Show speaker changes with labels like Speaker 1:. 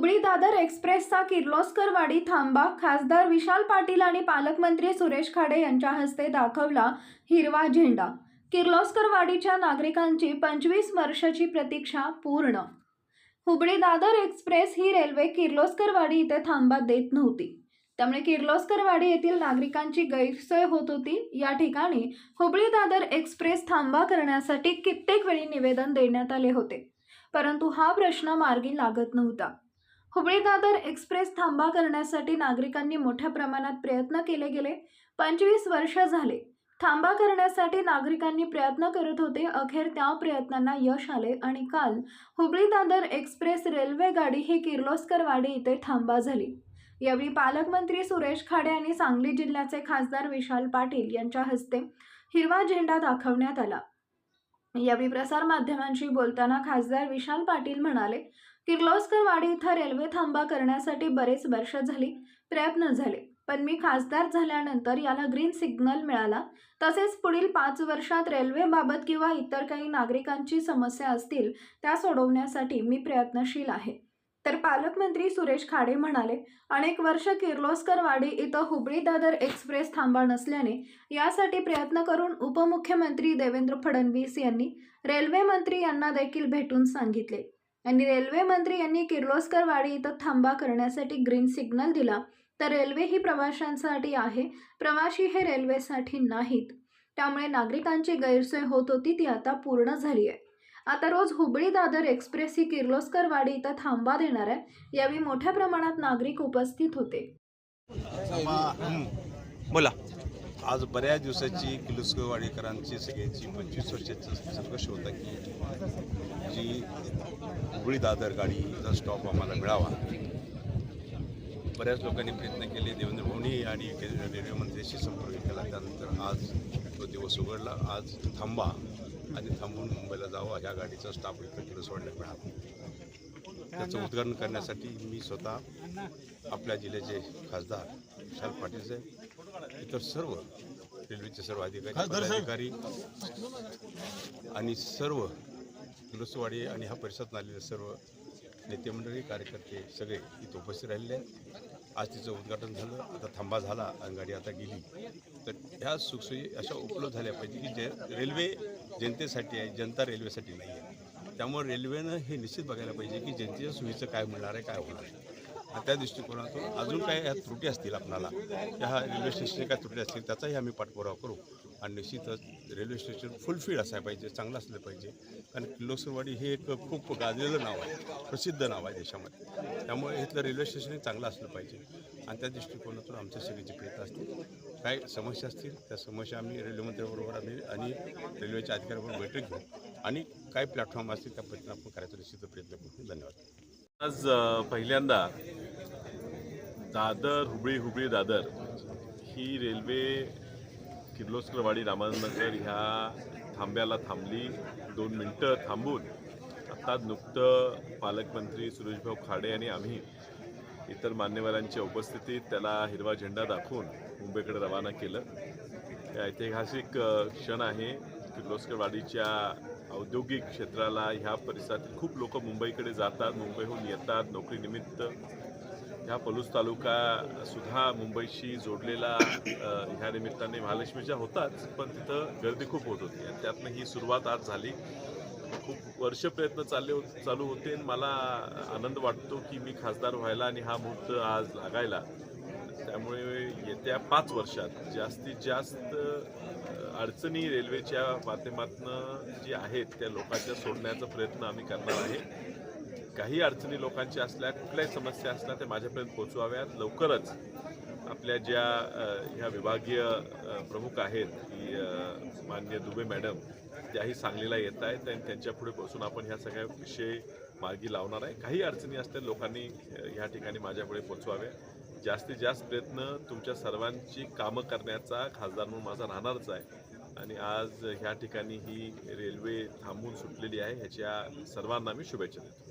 Speaker 1: हुबळी दादर एक्सप्रेसचा किर्लोस्करवाडी थांबा खासदार विशाल पाटील आणि पालकमंत्री सुरेश खाडे यांच्या हस्ते दाखवला हिरवा झेंडा. किर्लोस्करवाडीच्या नागरिकांची पंचवीस वर्षाची प्रतीक्षा पूर्ण. हुबळी दादर एक्सप्रेस ही रेल्वे किर्लोस्करवाडी इथे थांबा देत नव्हती. त्यामुळे किर्लोस्करवाडी येथील नागरिकांची गैरसोय होत होती. या ठिकाणी हुबळी दादर एक्सप्रेस थांबा करण्यासाठी कित्येक वेळी निवेदन देण्यात आले होते. परंतु हा प्रश्न मार्गी लागत नव्हता. हुबळी दादर एक्सप्रेस थांबा करण्यासाठी नागरिकांनी मोठ्या प्रमाणात प्रयत्न केले गेले. पंचवीस वर्ष झाले. थांबा करण्यासाठी नागरिकांनी प्रयत्न करत होते. अखेर त्या प्रयत्नांना यश आले आणि काल हुबळी दादर एक्सप्रेस रेल्वे गाडी ही किर्लोस्करवाडी इथे थांबा झाली. यावेळी पालकमंत्री सुरेश खाडे आणि सांगली जिल्ह्याचे खासदार विशाल पाटील यांच्या हस्ते हिरवा झेंडा दाखवण्यात आला. यावेळी प्रसारमाध्यमांशी बोलताना खासदार विशाल पाटील म्हणाले किर्लोस्कर वाडी इथं रेल्वे थांबा करण्यासाठी बरेच वर्ष झाली प्रयत्न झाले. पण मी खासदार झाल्यानंतर याला ग्रीन सिग्नल मिळाला. तसेच पुढील पाच वर्षात रेल्वेबाबत किंवा इतर काही नागरिकांची समस्या असतील त्या सोडवण्यासाठी मी प्रयत्नशील आहे. तर पालकमंत्री सुरेश खाडे म्हणाले अनेक वर्ष किर्लोस्कर वाडी इथं हुबळी दादर एक्सप्रेस थांबा नसल्याने यासाठी प्रयत्न करून उपमुख्यमंत्री देवेंद्र फडणवीस यांनी रेल्वे मंत्री यांना देखील भेटून सांगितले. आणि रेल्वे मंत्री यांनी किर्लोस्करवाडी इथं थांबा करण्यासाठी ग्रीन सिग्नल दिला. तर रेल्वे ही प्रवाशांसाठी आहे प्रवासी हे रेल्वेसाठी नाहीत. त्यामुळे नागरिकांची गैरसोय होत होती ती आता पूर्ण झाली आहे. आता रोज हुबळी दादर एक्सप्रेस ही किर्लोस्करवाडी इथं थांबा देणार आहे यावेळी मोठ्या प्रमाणात नागरिक उपस्थित होते.
Speaker 2: बोला.
Speaker 3: आज बऱ्याच दिवसाची किलुस्कवाडीकरांची सगळ्यांची पंचवीस वर्षाचं संघर्ष होता की जी हुबळी दादर गाडीचा स्टॉप आम्हाला मिळावा. बऱ्याच लोकांनी प्रयत्न केले. देवेंद्र भवनी आणि के- रेल्वे मंत्र्यांशी संपर्क केला. त्यानंतर आज तो दिवस उघडला. आज थांबा आणि थांबून मुंबईला जावं. ह्या गाडीचा स्टाफ इकडे किलुसवाडीला मिळाला त्याचं उद्घाटन करण्यासाठी मी स्वतः आपल्या जिल्ह्याचे खासदार विशाल पाटील साहेब इतर सर्व रेल्वेचे सर्व अधिकारी पदाधिकारी आणि सर्व किलोसवाडी आणि ह्या परिसरात आलेले सर्व नेते मंडळी कार्यकर्ते सगळे इथं उपस्थित राहिलेले आहेत. आज तिचं उद्घाटन झालं आता थांबा झाला आणि गाडी आता गेली. तर ह्या सुखसोयी अशा उपलब्ध झाल्या पाहिजे की जे रेल्वे जनतेसाठी आहे जनता रेल्वेसाठी नाही आहे. त्यामुळे रेल्वेनं हे निश्चित बघायला पाहिजे की जनतेच्या सोयीचं काय मिळणार आहे काय होणार आहे. त्या दृष्टिकोनातून अजून काय ह्या त्रुटी असतील आपणाला ह्या रेल्वे स्टेशनच्या काय त्रुटी असतील त्याचाही आम्ही पाठपुरावा करू. आणि निश्चितच रेल्वे स्टेशन फुलफिल असायला पाहिजे चांगलं असलं पाहिजे. कारण किल्लोसरवाडी हे एक खूप गाजलेलं नाव आहे प्रसिद्ध नाव आहे देशामध्ये. त्यामुळे इथलं रेल्वे स्टेशनही चांगलं असलं पाहिजे. आणि त्या दृष्टिकोनातून आमच्या सगळीचे प्रयत्न असतील काय समस्या असतील त्या समस्या आम्ही रेल्वेमंत्र्याबरोबर आम्ही आणि रेल्वेच्या अधिकाऱ्याबरोबर बैठक घेऊ. आणि काय प्लॅटफॉर्म असतील त्या प्रयत्न आपण करायचा निश्चित प्रयत्न करू. धन्यवाद.
Speaker 2: आज पहिल्यांदा दादर हुबळी हुबळी दादर ही रेल्वे किर्लोस्करवाडी रामानंदनगर ह्या थांब्याला थांबली. दोन मिनटं थांबून आता नुकतं पालकमंत्री सुरेशभाऊ खाडे आणि आम्ही इतर मान्यवरांच्या उपस्थितीत त्याला हिरवा झेंडा दाखवून मुंबईकडे रवाना केलं. हे ऐतिहासिक क्षण आहे. किर्लोस्करवाडीच्या औद्योगिक क्षेत्राला ह्या परिसरातील खूप लोक मुंबईकडे जातात मुंबईहून येतात नोकरीनिमित्त. ह्या पलूस तालुका सुद्धा मुंबईशी जोडलेला ह्या निमित्ताने महालक्ष्मीच्या होताच पण तिथं गर्दी खूप होत होती. आणि त्यातनं ही सुरुवात आज झाली. खूप वर्ष प्रयत्न चालले हो चालू होते. आणि मला आनंद वाटतो की मी खासदार व्हायला आणि हा मुहूर्त आज लागायला. त्यामुळे येत्या पाच वर्षात जास्तीत जास्त अडचणी रेल्वेच्या माध्यमातून जी आहेत त्या लोकांच्या सोडण्याचा प्रयत्न आम्ही करणार आहे. काही अडचणी लोकांच्या असल्या कुठल्याही समस्या असल्या त्या माझ्यापर्यंत पोचवाव्यात लवकरच आपल्या ज्या ह्या विभागीय प्रमुख आहेत की मान्य दुबे मॅडम त्याही सांगलीला येत आहेत आणि त्यांच्या पुढे बसून आपण ह्या सगळ्या विषय मार्गी लावणार आहे. काही अडचणी असतात लोकांनी ह्या ठिकाणी माझ्यापुढे पोचवाव्या जास्तीत जास्त प्रयत्न तुमच्या सर्वांची कामं करण्याचा खासदार म्हणून माझा राहणारच आहे. आणि आज ह्या ठिकाणी ही रेल्वे थांबून सुटलेली आहे ह्याच्या सर्वांना मी शुभेच्छा देतो.